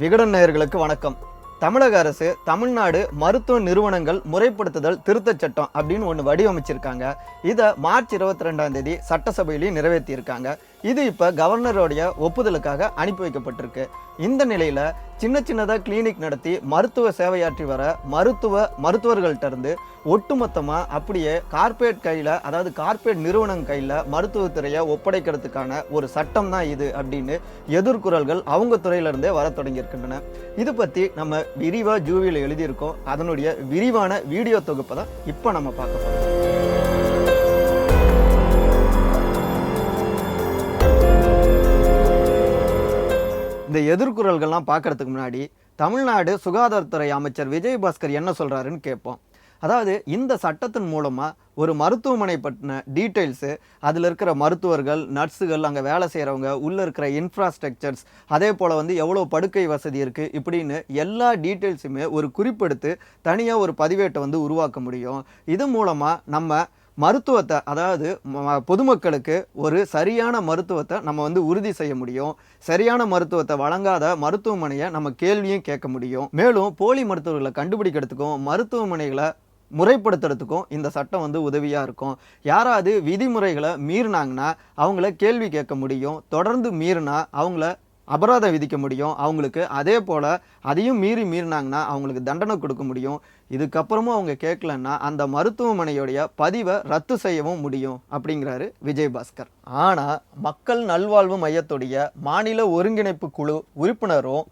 விகடன் நேயர்களுக்கு வணக்கம். தமிழக அரசு தமிழ்நாடு மருத்துவ நிறுவனங்கள் முறைப்படுத்துதல் திருத்தச் சட்டம் அப்படின்னு ஒன்று வடிவமைச்சிருக்காங்க. இதை மார்ச் இருபத்தி ரெண்டாம் தேதி சட்டசபையிலையும் நிறைவேற்றியிருக்காங்க இது இப்போ கவர்னருடைய ஒப்புதலுக்காக அனுப்பி வைக்கப்பட்டிருக்கு. இந்த நிலையில் சின்ன சின்னதாக கிளினிக் நடத்தி மருத்துவ சேவையாற்றி வர மருத்துவ மருத்துவர்கள்ட்ட இருந்து ஒட்டுமொத்தமாக அப்படியே கார்ப்பரேட் கையில் அதாவது கார்ப்பரேட் நிறுவனம் கையில் மருத்துவத்துறையை ஒப்படைக்கிறதுக்கான ஒரு சட்டம் தான் இது அப்படின்னு எதிர்குரல்கள் அவங்க துறையிலிருந்தே வர தொடங்கியிருக்கின்றன. இது பற்றி நம்ம விரிவாக ஜூவியில் எழுதியிருக்கோம். அதனுடைய விரிவான வீடியோ தொகுப்பை தான் இப்போ நம்ம பார்க்க போகிறோம் இந்த எதிர்குரல்கள்லாம் பார்க்கறதுக்கு முன்னாடி தமிழ்நாடு சுகாதாரத்துறை அமைச்சர் விஜயபாஸ்கர் என்ன சொல்கிறாருன்னு கேட்போம். அதாவது இந்த சட்டத்தின் மூலமாக ஒரு மருத்துவமனை பற்றின டீட்டெயில்ஸு அதில் இருக்கிற மருத்துவர்கள் நர்ஸுகள் அங்கே வேலை செய்கிறவங்க உள்ளே இருக்கிற இன்ஃப்ராஸ்ட்ரக்சர்ஸ் அதே போல் வந்து எவ்வளோ படுக்கை வசதி இருக்குது இப்படின்னு எல்லா டீட்டெயில்ஸுமே ஒரு குறிப்பெடுத்து தனியாக ஒரு பதிவேட்டை வந்து உருவாக்க முடியும். இது மூலமாக நம்ம மருத்துவத்தை அதாவது பொதுமக்களுக்கு ஒரு சரியான மருத்துவத்தை நம்ம வந்து உறுதி செய்ய முடியும். சரியான மருத்துவத்தை வழங்காத மருத்துவமனையை நம்ம கேள்வியும் கேட்க முடியும். மேலும் போலி மருத்துவர்களை கண்டுபிடிக்கிறதுக்கும் மருத்துவமனைகளை முறைப்படுத்துறதுக்கும் இந்த சட்டம் வந்து உதவியாக இருக்கும். யாராவது விதிமுறைகளை மீறினாங்கன்னா அவங்கள கேள்வி கேட்க முடியும். தொடர்ந்து மீறினா அவங்கள அபராதம் விதிக்க முடியும். அவங்களுக்கு அதே போல் அதையும் மீறி மீறினாங்கன்னா அவங்களுக்கு தண்டனை கொடுக்க முடியும். இதுக்கப்புறமும் அவங்க கேட்கலன்னா அந்த மருத்துவமனையுடைய பதிவை ரத்து செய்யவும் முடியும் அப்படிங்கிறாரு விஜயபாஸ்கர் ஆனால் மக்கள் நல்வாழ்வு மையத்துடைய மாநில ஒருங்கிணைப்பு குழு உறுப்பினரும்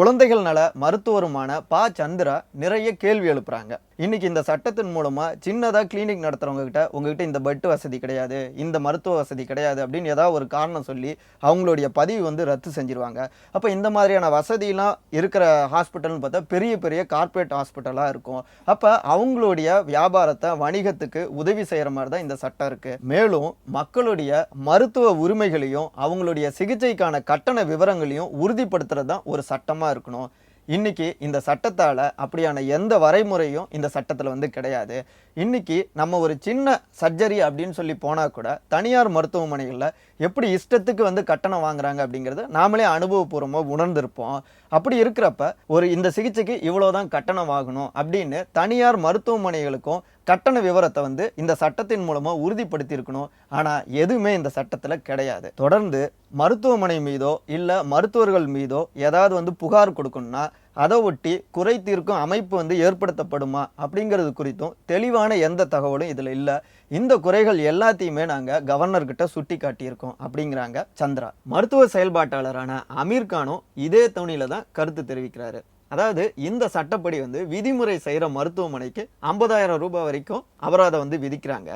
குழந்தைகள் நல மருத்துவருமான பா. சந்திரா நிறைய கேள்வி எழுப்புறாங்க. இன்னைக்கு இந்த சட்டத்தின் மூலமா சின்னதா கிளினிக் நடத்துறவங்க கிட்ட உங்ககிட்ட இந்த பெட் வசதி கிடையாது இந்த மருத்துவ வசதி கிடையாது அப்படின்னு ஏதாவது ஒரு காரணம் சொல்லி அவங்களுடைய பதிவு வந்து ரத்து செஞ்சிருவாங்க. அப்போ இந்த மாதிரியான வசதியெல்லாம் இருக்கிற ஹாஸ்பிட்டல்னு பார்த்தா பெரிய பெரிய கார்ப்பரேட் ஹாஸ்பிட்டலாக இருக்கும். அப்போ அவங்களுடைய வியாபாரத்தை வணிகத்துக்கு உதவி செய்கிற மாதிரி தான் இந்த சட்டம் இருக்கு. மேலும் மக்களுடைய மருத்துவ உரிமைகளையும் அவங்களுடைய சிகிச்சைக்கான கட்டண விவரங்களையும் உறுதிப்படுத்துறது தான் ஒரு சட்டமாக இருக்கணும். இன்னைக்கு இந்த சட்டத்தால் அப்படியான எந்த வரைமுறையும் இந்த சட்டத்தில் வந்து கிடையாது. இன்னைக்கு நம்ம ஒரு சின்ன சர்ஜரி அப்படின்னு சொல்லி போனால் கூட தனியார் மருத்துவமனைகளில் எப்படி இஷ்டத்துக்கு வந்து கட்டணம் வாங்குறாங்க அப்படிங்கிறது நாமளே அனுபவபூர்வமாக உணர்ந்திருப்போம். அப்படி இருக்கிறப்ப ஒரு இந்த சிகிச்சைக்கு இவ்வளோதான் கட்டணம் ஆகணும் அப்படின்னு தனியார் மருத்துவமனைகளுக்கும் கட்டண விவரத்தை வந்து இந்த சட்டத்தின் மூலமாக உறுதிப்படுத்தியிருக்கணும். ஆனால் எதுவுமே இந்த சட்டத்தில் கிடையாது. தொடர்ந்து மருத்துவமனை மீதோ இல்லை மருத்துவர்கள் மீதோ ஏதாவது வந்து புகார் கொடுக்கணும்னா அதை ஒட்டி குறை தீர்க்கும் அமைப்பு வந்து ஏற்படுத்தப்படுமா அப்படிங்கிறது குறித்தும் தெளிவான எந்த தகவலும் இதில் இல்லை. இந்த குறைகள் எல்லாத்தையுமே நாங்கள் கவர்னர்கிட்ட சுட்டி காட்டியிருக்கோம் அப்படிங்கிறாங்க சந்திரா. மருத்துவ செயல்பாட்டாளரான அமீர்கானும் இதே துணியில் தான் கருத்து தெரிவிக்கிறாரு. அதாவது இந்த சட்டப்படி வந்து விதிமுறை செய்கிற மருத்துவமனைக்கு ஐம்பதாயிரம் ரூபாய் வரைக்கும் அபராதம் வந்து விதிக்கிறாங்க.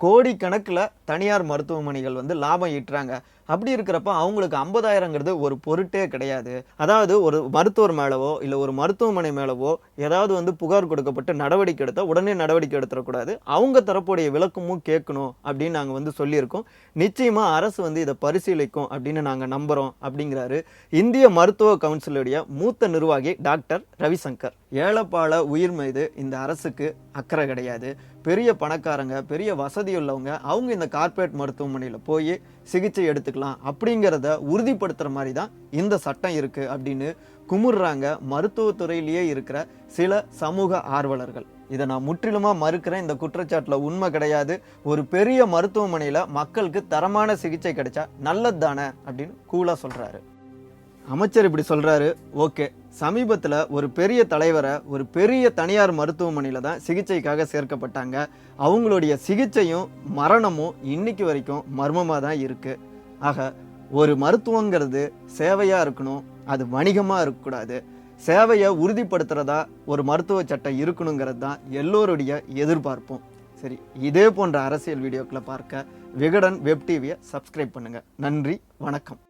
கோடிக்கணக்கில் தனியார் மருத்துவமனைகள் வந்து லாபம் ஈட்டுறாங்க. அப்படி இருக்கிறப்ப அவங்களுக்கு ஐம்பதாயிரங்கிறது ஒரு பொருட்டே கிடையாது. அதாவது ஒரு மருத்துவர் மேலவோ இல்லை ஒரு மருத்துவமனை மேலவோ ஏதாவது வந்து புகார் கொடுக்கப்பட்டு நடவடிக்கை எடுத்தால் உடனே நடவடிக்கை எடுத்துடக்கூடாது. அவங்க தரப்புடைய விளக்கமும் கேட்கணும் அப்படின்னு நாங்கள் வந்து சொல்லியிருக்கோம். நிச்சயமாக அரசு வந்து இதை பரிசீலிக்கும் அப்படின்னு நாங்கள் நம்புகிறோம் அப்படிங்கிறாரு. இந்திய மருத்துவ கவுன்சிலுடைய மூத்த நிர்வாகி டாக்டர் ரவிசங்கர். ஏழப்பாள உயிர் மீது இந்த அரசுக்கு அக்கறை கிடையாது. பெரிய பணக்காரங்க பெரிய வசதி உள்ளவங்க அவங்க இந்த கார்ப்பரேட் மருத்துவமனையில் போய் சிகிச்சை எடுத்துக்கலாம் அப்படிங்கிறத உறுதிப்படுத்துகிற மாதிரி தான் இந்த சட்டம் இருக்குது அப்படின்னு குமுறுறாங்க மருத்துவத்துறையிலேயே இருக்கிற சில சமூக ஆர்வலர்கள். இதை நான் முற்றிலுமாக மறுக்கிறேன். இந்த குற்றச்சாட்டில் உண்மை கிடையாது. ஒரு பெரிய மருத்துவமனையில் மக்களுக்கு தரமான சிகிச்சை கிடைச்சா நல்லது தானே அப்படின்னு கூலாக சொல்கிறாரு அமைச்சர் இப்படி சொல்கிறாரு ஓகே. சமீபத்தில் ஒரு பெரிய தலைவரை ஒரு பெரிய தனியார் மருத்துவமனையில் தான் சிகிச்சைக்காக சேர்க்கப்பட்டாங்க. அவங்களுடைய சிகிச்சையும் மரணமும் இன்னைக்கு வரைக்கும் மர்மமாக தான் இருக்குது ஆக ஒரு மருத்துவங்கிறது சேவையாக இருக்கணும் அது வணிகமாக இருக்கக்கூடாது. சேவையை உறுதிப்படுத்துகிறதா ஒரு மருத்துவ சட்டம் இருக்கணுங்கிறது தான் எல்லோருடைய எதிர்பார்ப்பும். சரி இதே போன்ற அரசியல் வீடியோக்களை பார்க்க விகடன் வெப் டிவியை சப்ஸ்கிரைப் பண்ணுங்கள் நன்றி வணக்கம்.